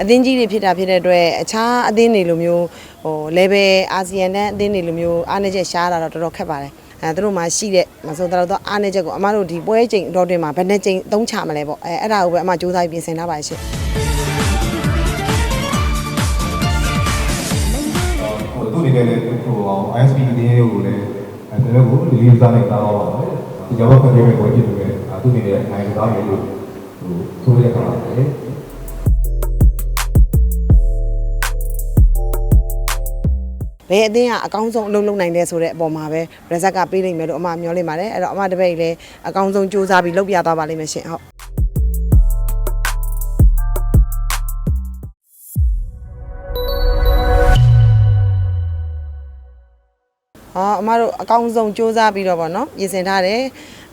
အသင်းကြီးတွေဖြစ်တာဖြစ်တဲ့အတွက်အခြားအသင်းတွေလိုမျိုးဟို level အာဆီယံနဲ့အသင်းတွေလိုမျိုးအားနည်းချက်ရှားတာတော့တော်တော်ခက်ပါတယ်အဲသူတို့မှရှိတဲ့မဆိုတော့တော့အားနည်းချက်ကိုအမတို့ဒီပွဲချိန်တော့တွင်မှာဘယ်နှစ်ချိန်သုံးချမလဲပေါ့အဲအဲ့ဒါကိုပဲအမစူးစမ်းပြီးပြင်ဆင်ထားပါရှင့်ဟိုသူ့အနေနဲ့လည်းဟို ISP အတင်းကိုလည်းအဲကျွန်တော်ကိုဒီလေးစားနေတာတော့ပါတယ်ဒီကြောင့်ခက်ခဲမဲ့ကိုကြည့်လို့လည်းသူ့အနေနဲ့နိုင်သားမယ်လို့ဟိုဆိုရတာပါတယ် ဘယ်အသင်းကအကောင်းဆုံးအလုပ်လုပ်နိုင်တယ်ဆိုတဲ့အပေါ်မှာပဲ result ကပေးနိုင်မယ်လို့အမမျှော်လင့်ပါတယ်အဲ့တော့အမတပည့်လည်းအကောင်းဆုံးစူးစမ်းပြီးလုပ်ပြသွားပါလိမ့်မယ်ရှင်ဟုတ်ဟောအမတို့အကောင်းဆုံးစူးစမ်းပြီးတော့ဗောနော်ပြင်ဆင်ထားတယ်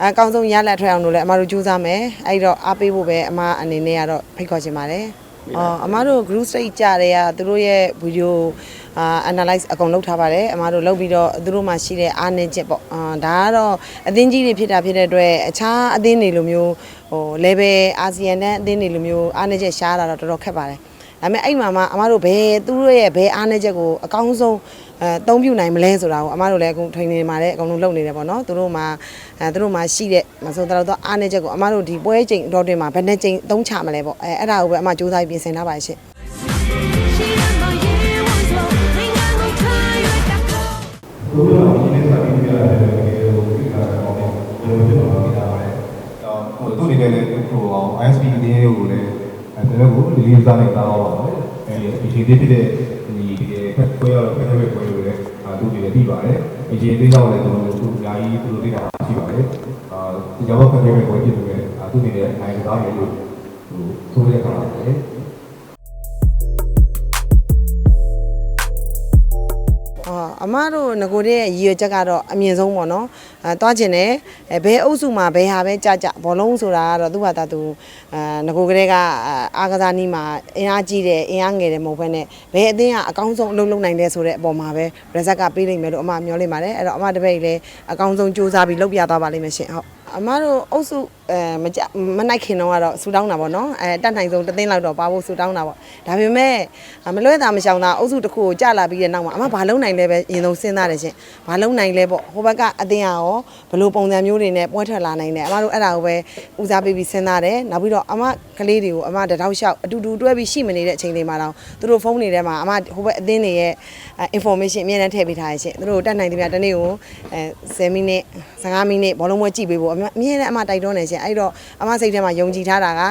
အကောင်းဆုံးရလက်ထွက်အောင်လို့လည်းအမတို့စူးစမ်းမယ်အဲ့တော့အားပေးဖို့ပဲအမအနေနဲ့ကတော့ဖိတ်ခေါ်ချင်ပါတယ် အော်အမတို့ group stage ကြတဲ့ကသူတို့ရဲ့ video အာ analyze အကုန်လုပ်ထားပါတယ်အမတို့လုပ်ပြီးတော့သူတို့မှာရှိတဲ့အားနည်းချက်ပေါ့အာဒါကတော့အသင်းကြီးတွေဖြစ်တာဖြစ်တဲ့အတွက်အခြားအသင်းတွေလိုမျိုးဟို level အာဆီယံနဲ့အသင်းတွေလိုမျိုးအားနည်းချက်ရှားတာတော့တော်တော်ခက်ပါတယ် ဒါပေမဲ့အဲ့မှာမှအမတို့ဘယ်သူတို့ရဲ့ဘယ်အားနည်းချက်ကိုအကောင်းဆုံးအဲအသုံးပြုနိုင်မလဲဆိုတာကိုအမတို့လည်းအခု training မှာလည်းအကုန်လုံးလုပ်နေတယ်ပေါ့နော်သူတို့မှာအဲသူတို့မှာရှိတဲ့မဆိုတော့တော့အားနည်းချက်ကိုအမတို့ဒီပွဲချိန်တော့တွင်မှာဘယ်နှစ်ချိန်သုံးချမလဲပေါ့အဲအဲ့ဒါကိုပဲအမစူးစမ်းပြီးပြင်ဆင်ထားပါရှင့် she and my year was low. Ain't got no time like that. သူတို့ကဒီနေ့စာပြီးပြရတယ်ဟိုဒီကတော့ဘယ်လိုဖြစ်မှာလဲတာပါတယ်ဟိုသူ့အနေနဲ့လည်းဟို ISP အတင်းကိုလည်းအဲ ကျွန်တော်ကိုဒီလေးစားနေတာတော့ပါတယ်အဲဒီအချိန်တည်းဖြစ်တဲ့ဒီဒီဖက်ခွဲရတော့ဖက်ခွဲခွဲလို့လည်းအာသူတွေလည်းပြီးပါတယ်အချိန်သေးတော့လည်းကျွန်တော်တို့အများကြီးသူတို့သိတာရှိပါတယ်အာဒီကြောင့်ဖက်ခွဲခွဲကြည့်လို့လည်းသူတွေလည်းနိုင်သားမယ်လို့ဟိုဆိုရတာပါတ အာအမတို့ငကိုတဲ့ရည်ရွယ်ချက်ကတော့အမြင့်ဆုံးပေါ့နော်အဲတွားကျင်တယ်အဲဘဲအုပ်စုမှာဘဲဟာပဲကြကြဘောလုံးဆိုတာကတော့သူ့ဘာသာသူအဲငကိုကလေးကအာကစားနီးမှာအင်အားကြီးတယ်အင်အားငယ်တယ်မဟုတ်ဘဲနဲ့ဘဲအသင်းကအကောင်းဆုံးအလုပ်လုပ်နိုင်တယ်ဆိုတဲ့အပေါ်မှာပဲ result ကပေးနိုင်မယ်လို့အမမျှော်လင့်ပါတယ်အဲ့တော့အမတပည့်လည်းအကောင်းဆုံးစူးစမ်းပြီးလုပ်ပြသွားပါလိမ့်မယ်ရှင်ဟုတ် အမတို့အုပ်စုအဲမကြမနိုင်ခင်တော့ကတော့ဆူတောင်းတာပေါ့နော်အဲတက်နိုင်ဆုံးတစ်သိန်းလောက်တော့ပါဖို့ဆူတောင်းတာပေါ့ဒါပေမဲ့မလွဲတာမရှောင်တာအုပ်စုတစ်ခုကိုကြာလာပြီးတဲ့နောက်မှာအမဘာလုံးနိုင်လဲပဲအရင်ဆုံးစဉ်းစားတယ်ရှင်ဘာလုံးနိုင်လဲပေါ့ဟိုဘက်ကအတင်းရောဘယ်လိုပုံစံမျိုးတွေနဲ့ပွဲထွက်လာနိုင်တယ်အမတို့အဲ့ဒါကိုပဲဦးစားပေးပြီးစဉ်းစားတယ်နောက်ပြီးတော့အမကလေးတွေကိုအမတတောက်လျှောက်အတူတူတွဲပြီးရှိမနေတဲ့အချိန်လေးမှာတော့သူတို့ဖုန်းတွေထဲမှာအမဟိုဘက်အတင်းတွေရဲ့ information အမြဲတမ်းထည့်ပေးထားရရှင်သူတို့တက်နိုင်တယ်ဗျတနေ့ကိုအဲ10မိနစ်15မိနစ်ဘောလုံးပွဲကြည့်ပေးဖို့အမြဲတမ်းအမတိုက်တွန်းနေရှင်အဲ့တော့အမစိတ်ထဲမှာယုံကြည်ထားတာက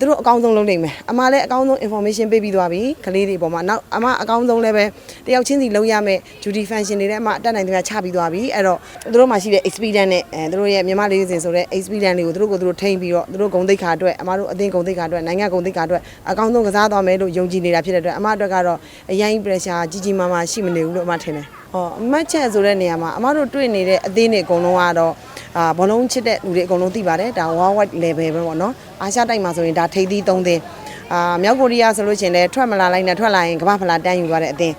သူတို့အကောင်းဆုံးလုပ်နိုင်မယ်အမလည်းအကောင်းဆုံး information ပေးပြီးသွားပြီကလေးတွေပေါ်မှာနောက်အမအကောင်းဆုံးလည်းပဲတယောက်ချင်းစီလုပ်ရမယ် duty function တွေလည်းအမတက်နိုင်တယ်ဗျချပြီးသွားပြီအဲ့တော့သူတို့မှာရှိတဲ့ experience နဲ့အဲသူတို့ရဲ့မြန်မာလေးစင်ဆိုတဲ့ experience တွေကိုသူတို့ကိုသူတို့ထိန်းပြီးတော့သူတို့ဂုံတိတ်ခါအတွက်အမတို့အသင်းဂုံတိတ်ခါအတွက်နိုင်ငံဂုံတိတ်ခါအတွက်အကောင်းဆုံးကစားသွားမယ်လို့ယုံကြည်နေတာဖြစ်တဲ့အတွက်အမအတွက်ကတော့အရင် pressure ကြီးကြီးမားမားရှိမနေဘူးလို့အမထင်တယ်ဟောအမတ်ချက်ဆိုတဲ့နေရာမှာအမတို့တွေ့နေတဲ့အသင်းတွေအကုန်လုံးကတော့ အာဘောလုံးချစ်တဲ့လူတွေအကုန်လုံးသိပါတယ်ဒါ world wide level ပဲပေါ့နော်အာရှတိုက်မှာဆိုရင်ဒါထိပ်သီးသုံးသင်းအာမြောက်ကိုရီးယားဆိုလို့ရှိရင်လည်းထွက်မလာလိုက်နဲ့ထွက်လာရင်ကမ္ဘာဖလားတန်းယူသွားတဲ့အသင်း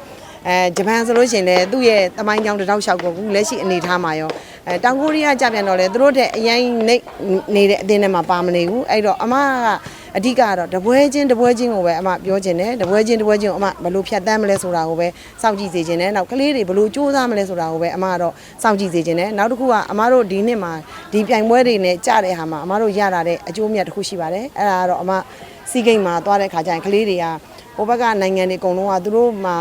အဲဂျပန်ဆိုလို့ရှိရင်လည်းသူ့ရဲ့တမိုင်းကြောင်တစ်တောက်လျှောက်ကိုအခုလက်ရှိအနေထားမှာရောအဲတောင်ကိုရီးယားကြပြန်တော့လေသူတို့တဲ့အရင်နေနေတဲ့အသင်းထဲမှာပါမနေဘူးအဲ့တော့အမကအဓိကကတော့တပွဲချင်းတပွဲချင်းကိုပဲအမပြောချင်တယ်တပွဲချင်းတပွဲချင်းကိုအမဘယ်လိုဖြတ်တန်းမလဲဆိုတာကိုပဲစောင့်ကြည့်စေချင်တယ်နောက်ကလေးတွေဘယ်လိုစူးစမ်းမလဲဆိုတာကိုပဲအမကတော့စောင့်ကြည့်စေချင်တယ်နောက်တစ်ခုကအမတို့ဒီနှစ်မှာဒီပြိုင်ပွဲတွေနဲ့ကြတဲ့ဟာမှာအမတို့ရတာတဲ့အကျိုးအမြတ်တစ်ခုရှိပါတယ်အဲ့ဒါကတော့အမစီဂိမ်းမှာသွားတဲ့ခါကျရင်ကလေးတွေကဟိုဘက်ကနိုင်ငံတွေအကုန်လုံးကသူတို့မှာ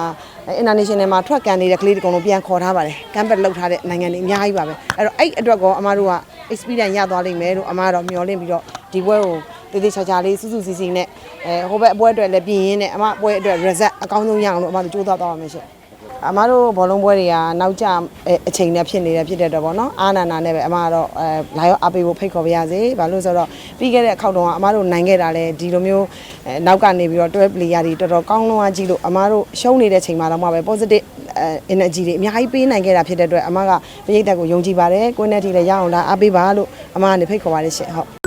international မှာထွက်ကန်နေတဲ့ကလေးတွေအကုန်လုံးပြန်ခေါ်ထားပါတယ်ကမ်ပက်လောက်ထားတဲ့နိုင်ငံတွေအများကြီးပါပဲအဲ့တော့အဲ့အတွက်ကောအမတို့က experience ရသွားလိမ့်မယ်လို့အမကတော့မျှော်လင့်ပြီးတော့ဒီပွဲကိုတေးသေးချာချာလေးစူးစူးစီစီနဲ့အဲဟိုဘက်အပွဲအတွက်လည်းပြင်ရင်းနဲ့အမပွဲအတွက် result အကောင်းဆုံးရအောင်လို့အမတို့ကြိုးစားသွားပါမယ်ရှင် အမတို့ဘောလုံးပွဲတွေကနောက်ကျအချိန်နဲ့ဖြစ်နေတယ်ဖြစ်တဲ့တော့ဗောနော်အာနာနာနဲ့ပဲအမကတော့အဲလာရောအပေးဖို့ဖိတ်ခေါ်ပါရစေဘာလို့ဆိုတော့ပြီးခဲ့တဲ့အခေါက်တုန်းကအမတို့နိုင်ခဲ့တာလဲဒီလိုမျိုးအဲနောက်ကနေပြီးတော့တွဲ player တွေတော်တော်ကောင်းလွန်အားကြီးလို့အမတို့ရှုံးနေတဲ့ချိန်မှာတော့မှပဲ positive အဲ energy တွေအများကြီးပေးနိုင်ခဲ့တာဖြစ်တဲ့အတွက်အမကပရိသတ်ကိုယုံကြည်ပါတယ်ကိုယ်နဲ့ဒီလည်းရအောင်လာအားပေးပါလို့အမကနေဖိတ်ခေါ်ပါတယ်ရှင်ဟုတ်